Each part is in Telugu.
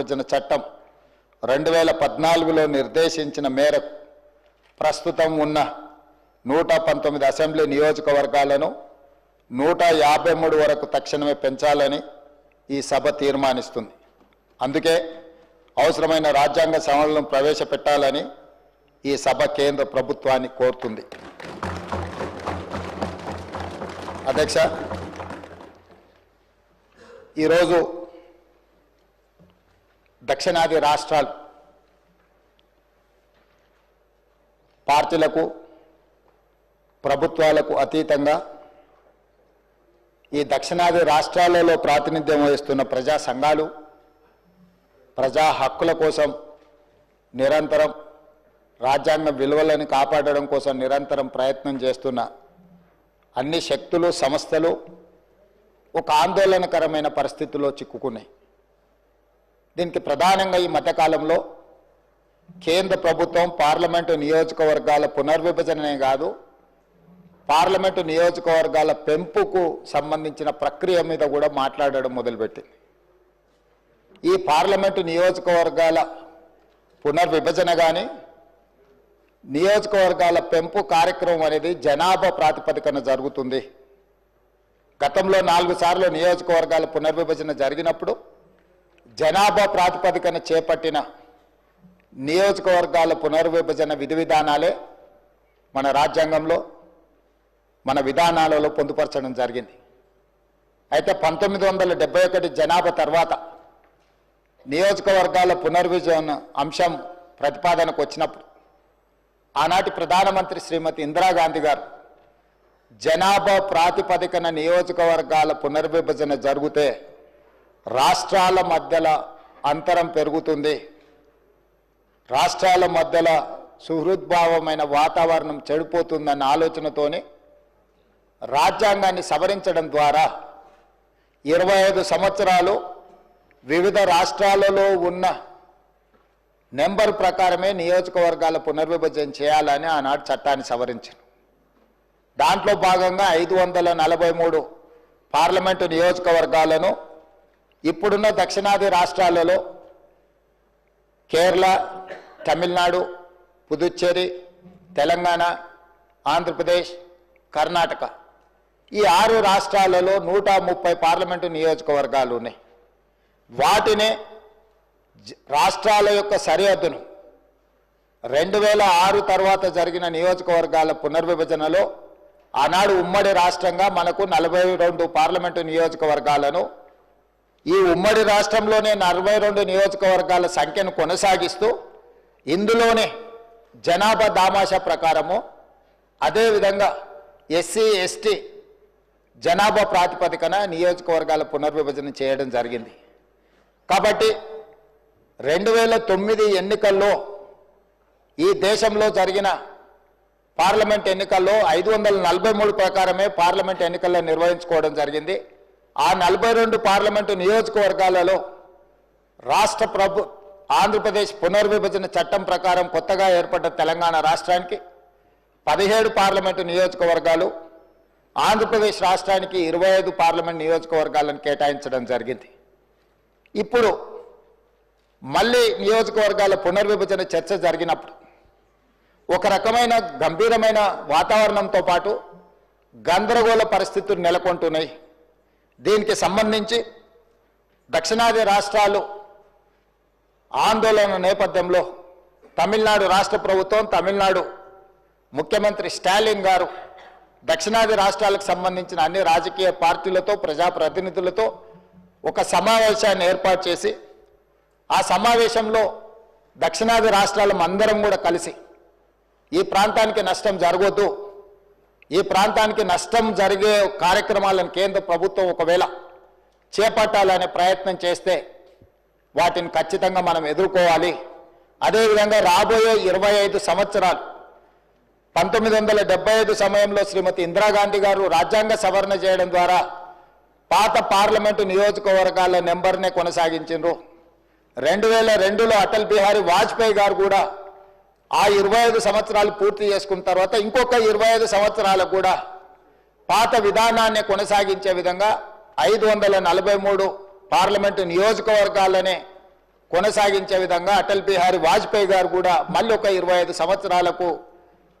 విభజన చట్టం రెండు వేల పద్నాలుగులో నిర్దేశించిన మేరకు ప్రస్తుతం ఉన్న నూట పంతొమ్మిది అసెంబ్లీ నియోజకవర్గాలను నూట యాభై మూడు వరకు తక్షణమే పెంచాలని ఈ సభ తీర్మానిస్తుంది. అందుకే అవసరమైన రాజ్యాంగ సవరణలను ప్రవేశపెట్టాలని ఈ సభ కేంద్ర ప్రభుత్వాన్ని కోరుతుంది. అధ్యక్ష ఈరోజు దక్షిణాది రాష్ట్రాలు పార్టీలకు ప్రభుత్వాలకు అతీతంగా ఈ దక్షిణాది రాష్ట్రాలలో ప్రాతినిధ్యం వహిస్తున్న ప్రజా సంఘాలు ప్రజా హక్కుల కోసం నిరంతరం రాజ్యాంగ విలువలను కాపాడడం కోసం నిరంతరం ప్రయత్నం చేస్తున్న అన్ని శక్తులు సంస్థలు ఒక ఆందోళనకరమైన పరిస్థితుల్లో చిక్కుకున్నాయి. దీనికి ప్రధానంగా ఈ మధ్యకాలంలో కేంద్ర ప్రభుత్వం పార్లమెంటు నియోజకవర్గాల పునర్విభజననే కాదు పార్లమెంటు నియోజకవర్గాల పెంపుకు సంబంధించిన ప్రక్రియ మీద కూడా మాట్లాడడం మొదలుపెట్టింది. ఈ పార్లమెంటు నియోజకవర్గాల పునర్విభజన కానీ నియోజకవర్గాల పెంపు కార్యక్రమం అనేది జనాభా ప్రాతిపదికన జరుగుతుంది. గతంలో నాలుగు సార్లు నియోజకవర్గాల పునర్విభజన జరిగినప్పుడు జనాభా ప్రాతిపదికన చేపట్టిన నియోజకవర్గాల పునర్విభజన విధి విధానాలే మన రాజ్యాంగంలో మన విధానాలలో పొందుపరచడం జరిగింది. అయితే పంతొమ్మిది వందల డెబ్బై ఒకటి జనాభా తర్వాత నియోజకవర్గాల పునర్విజన అంశం ప్రతిపాదనకు వచ్చినప్పుడు ఆనాటి ప్రధానమంత్రి శ్రీమతి ఇందిరాగాంధీ గారు జనాభా ప్రాతిపదికన నియోజకవర్గాల పునర్విభజన జరిగితే రాష్ట్రాల మధ్యలో అంతరం పెరుగుతుంది. రాష్ట్రాల మధ్యలో సుహృద్భావమైన వాతావరణం చెడిపోతుందన్న ఆలోచనతోనే రాజ్యాంగాన్ని సవరించడం ద్వారా ఇరవై ఐదు సంవత్సరాలు వివిధ రాష్ట్రాలలో ఉన్న నెంబర్ ప్రకారమే నియోజకవర్గాల పునర్విభజన చేయాలని ఆనాడు చట్టాన్ని సవరించారు. దాంట్లో భాగంగా ఐదు వందల నలభై మూడు పార్లమెంటు నియోజకవర్గాలను ఇప్పుడున్న దక్షిణాది రాష్ట్రాలలో కేరళ తమిళనాడు పుదుచ్చేరి తెలంగాణ ఆంధ్రప్రదేశ్ కర్ణాటక ఈ ఆరు రాష్ట్రాలలో నూట ముప్పై పార్లమెంటు నియోజకవర్గాలు ఉన్నాయి. వాటినే జ- రాష్ట్రాల యొక్క సరిహద్దును రెండు వేల ఆరు తర్వాత జరిగిన నియోజకవర్గాల పునర్విభజనలో ఆనాడు ఉమ్మడి రాష్ట్రంగా మనకు నలభై రెండు పార్లమెంటు నియోజకవర్గాలను ఈ ఉమ్మడి రాష్ట్రంలోనే నలభై రెండు నియోజకవర్గాల సంఖ్యను కొనసాగిస్తూ ఇందులోనే జనాభా దామాషా ప్రకారము అదేవిధంగా ఎస్సీ ఎస్టీ జనాభా ప్రాతిపదికన నియోజకవర్గాల పునర్విభజన చేయడం జరిగింది. కాబట్టి రెండు వేల తొమ్మిది ఎన్నికల్లో ఈ దేశంలో జరిగిన పార్లమెంట్ ఎన్నికల్లో ఐదు వందల నలభై మూడు ప్రకారమే పార్లమెంట్ ఎన్నికల్లో నిర్వహించుకోవడం జరిగింది. ఆ నలభై రెండు పార్లమెంటు నియోజకవర్గాలలో రాష్ట్ర ప్రభు ఆంధ్రప్రదేశ్ పునర్విభజన చట్టం ప్రకారం కొత్తగా ఏర్పడ్డ తెలంగాణ రాష్ట్రానికి పదిహేడు పార్లమెంటు నియోజకవర్గాలు ఆంధ్రప్రదేశ్ రాష్ట్రానికి ఇరవై ఐదు పార్లమెంట్ నియోజకవర్గాలను కేటాయించడం జరిగింది. ఇప్పుడు మళ్ళీ నియోజకవర్గాల పునర్విభజన చర్చ జరిగినప్పుడు ఒక రకమైన గంభీరమైన వాతావరణంతో పాటు గందరగోళ పరిస్థితులు నెలకొంటున్నాయి. దీనికి సంబంధించి దక్షిణాది రాష్ట్రాలు ఆందోళన నేపథ్యంలో తమిళనాడు రాష్ట్ర ప్రభుత్వం తమిళనాడు ముఖ్యమంత్రి స్టాలిన్ గారు దక్షిణాది రాష్ట్రాలకు సంబంధించిన అన్ని రాజకీయ పార్టీలతో ప్రజాప్రతినిధులతో ఒక సమావేశాన్ని ఏర్పాటు చేసి ఆ సమావేశంలో దక్షిణాది రాష్ట్రాల అందరం కూడా కలిసి ఈ ప్రాంతానికి నష్టం జరగొద్దు ఈ ప్రాంతానికి నష్టం జరిగే కార్యక్రమాలను కేంద్ర ప్రభుత్వం ఒకవేళ చేపట్టాలనే ప్రయత్నం చేస్తే వాటిని ఖచ్చితంగా మనం ఎదుర్కోవాలి. అదేవిధంగా రాబోయే ఇరవై ఐదు సంవత్సరాలు పంతొమ్మిది వందల డెబ్బై ఐదు సమయంలో శ్రీమతి ఇందిరాగాంధీ గారు రాజ్యాంగ సవరణ చేయడం ద్వారా పాత పార్లమెంటు నియోజకవర్గాల నెంబర్నే కొనసాగించారు రెండు వేల రెండులో అటల్ బిహారీ వాజ్పేయి గారు కూడా ఆ ఇరవై ఐదు సంవత్సరాలు పూర్తి చేసుకున్న తర్వాత ఇంకొక ఇరవై ఐదు సంవత్సరాలకు కూడా పాత విధానాన్ని కొనసాగించే విధంగా ఐదు వందల నలభై మూడు పార్లమెంటు నియోజకవర్గాలనే కొనసాగించే విధంగా అటల్ బిహారీ వాజ్పేయి గారు కూడా మళ్ళీ ఒక ఇరవై ఐదు సంవత్సరాలకు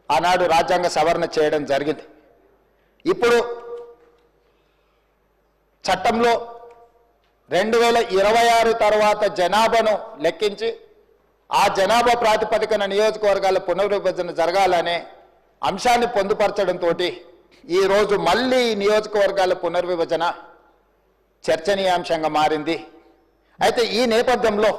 ఆనాడు రాజ్యాంగ సవరణ చేయడం జరిగింది. ఇప్పుడు చట్టంలో రెండు వేల ఇరవై ఆరు తర్వాత జనాభాను లెక్కించి ఆ జనాభా ప్రాతిపదికన నియోజకవర్గాల పునర్విభజన జరగాలనే అంశాన్ని పొందుపరచడంతో ఈరోజు మళ్ళీ నియోజకవర్గాల పునర్విభజన చర్చనీయాంశంగా మారింది. అయితే ఈ నేపథ్యంలో